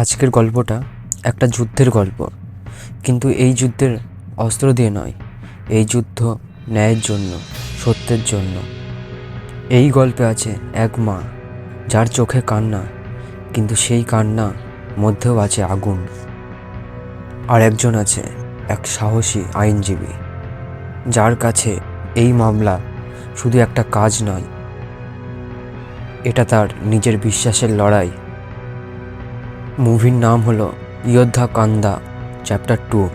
আজকের গল্পটা একটা যুদ্ধের গল্প। কিন্তু এই যুদ্ধের অস্ত্র দিয়ে নয়, এই যুদ্ধ ন্যায়ের জন্য, সত্যের জন্য। এই গল্পে আছে এক মা, যার চোখে কান্না, কিন্তু সেই কান্না মধ্যেও আছে আগুন। আর একজন আছে এক সাহসী আইনজীবী, যার কাছে এই মামলা শুধু একটা কাজ নয়, এটা তার নিজের বিশ্বাসের লড়াই। মুভির নাম হলো ইয়োদ্ধা কান্দা চ্যাপ্টার টু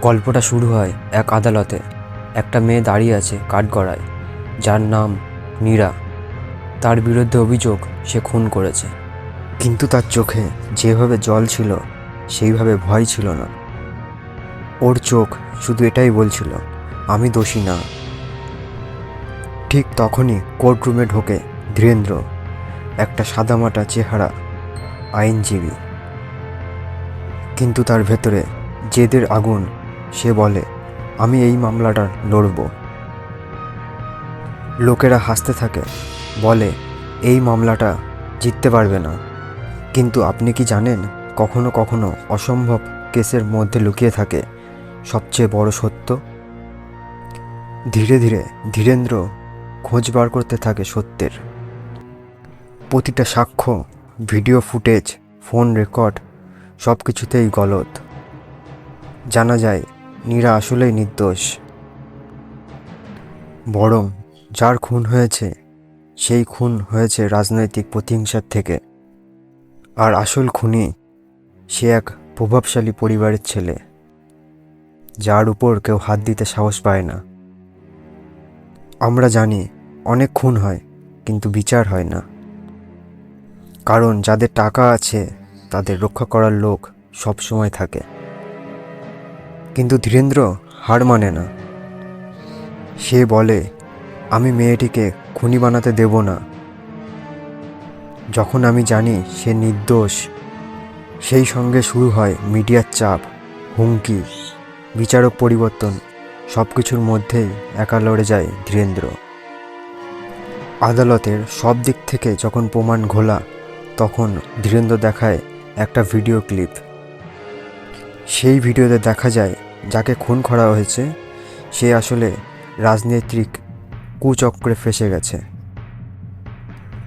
গল্পটা শুরু হয় এক আদালতে। একটা মেয়ে দাঁড়িয়ে আছে কাঠগড়ায়, যার নাম নীরা তার বিরুদ্ধে অভিযোগ সে খুন করেছে। কিন্তু তার চোখে যেভাবে জল ছিল, সেইভাবে ভয় ছিল না। ওর চোখ শুধু এটাই বলছিল, আমি দোষী না। ঠিক তখনই কোর্টরুমে ঢোকে ধীরেন্দ্র। একটা সাদামাটা চেহারা আইনজীবী। কিন্তু তার ভেতরে জেদের আগুন, সে বলে, আমি এই মামলাটা লড়ব। লোকেরা হাসতে থাকে, বলে, এই মামলাটা জিততে পারবে না। কিন্তু আপনি কি জানেন, কখনো কখনো অসম্ভব কেসের মধ্যে লুকিয়ে থাকে সবচেয়ে বড় সত্য? ধীরে ধীরে ধীরেন্দ্র খোঁজ বার করতে থাকে সত্যের। প্রতিটা সাক্ষ্য ভিডিও ফুটেজ, ফোন রেকর্ড সব কিছুতেই গলত জানা যায়, নীরা আসলেই নির্দোষ। বরং যার খুন হয়েছে, সেই খুন হয়েছে রাজনৈতিক প্রতিহিংসার থেকে। আর আসল খুনি, সে এক প্রভাবশালী পরিবারের ছেলে, যার উপর কেউ হাত দিতে সাহস পায় না। আমরা জানি, অনেক খুন হয়, কিন্তু বিচার হয় না। কারণ যাদের টাকা আছে, তাদের রক্ষা করার লোক সব সময় থাকে। কিন্তু ধীরেন্দ্র হার মানে না। সে বলে, আমি মেয়েটিকে খুনি বানাতে দেব না। যখন আমি জানি সে নির্দোষ, সেই সঙ্গে শুরু হয় মিডিয়ার চাপ, হুমকি, বিচারক পরিবর্তন সব কিছুর মধ্যেই একা লড়ে যায় ধীরেন্দ্র। আদালতের সব দিক থেকে যখন প্রমাণ ঘোলা তখন ধীরেন্দ্র দেখায় একটা ভিডিও ক্লিপ। সেই ভিডিওতে দেখা যায়, যাকে খুন করা হয়েছে, সে আসলে রাজনৈতিক কুচক্রে ফেসে গেছে।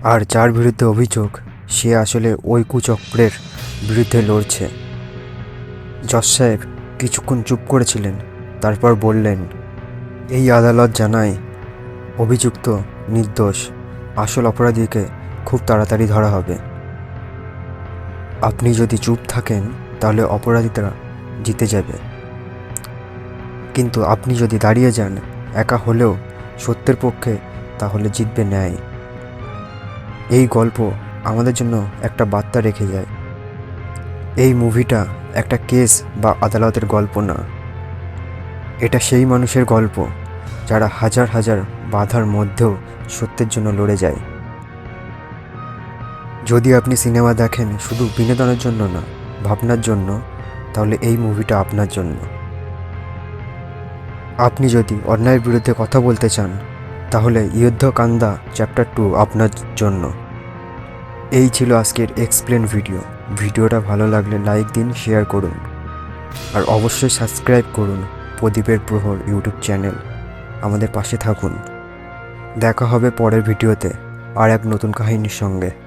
আর যার বিরুদ্ধে অভিযোগ, সে আসলে ওই কুচক্রের বিরুদ্ধে লড়ছে। জজ সাহেব কিছুক্ষণ চুপ করেছিলেন, তারপর বললেন, এই আদালত জানায় অভিযুক্ত নির্দোষ। আসল অপরাধীকে খুব তাড়াতাড়ি ধরা হবে। আপনি যদি চুপ থাকেন, তাহলে অপরাধীরা জিতে যাবে। কিন্তু আপনি যদি দাঁড়িয়ে যান, একা হলেও সত্যের পক্ষে, তাহলে জিতবে ন্যায়। এই গল্প আমাদের জন্য একটা বার্তা রেখে যায়। এই মুভিটা একটা কেস বা আদালতের গল্প না। এটা সেই মানুষের গল্প, যারা হাজার হাজার বাধার মধ্যেও সত্যের জন্য লড়ে যায়। যদি আপনি সিনেমা দেখেন, শুধু বিনোদনের জন্য না, ভাবনার জন্য, তাহলে এই মুভিটা আপনার জন্য। আপনি যদি অন্যায়ের বিরুদ্ধে কথা বলতে চান, তাহলে কান্দা চ্যাপ্টার টু আপনার জন্য। এই ছিল আজকের এক্সপ্লেন ভিডিও ভিডিওটা ভালো লাগলে লাইক দিন, শেয়ার করুন। আর অবশ্যই সাবস্ক্রাইব করুন প্রদীপের প্রহর ইউটিউব চ্যানেল। আমাদের পাশে থাকুন। দেখা হবে পরের ভিডিওতে। আর এক নতুন কাহিনীর সঙ্গে।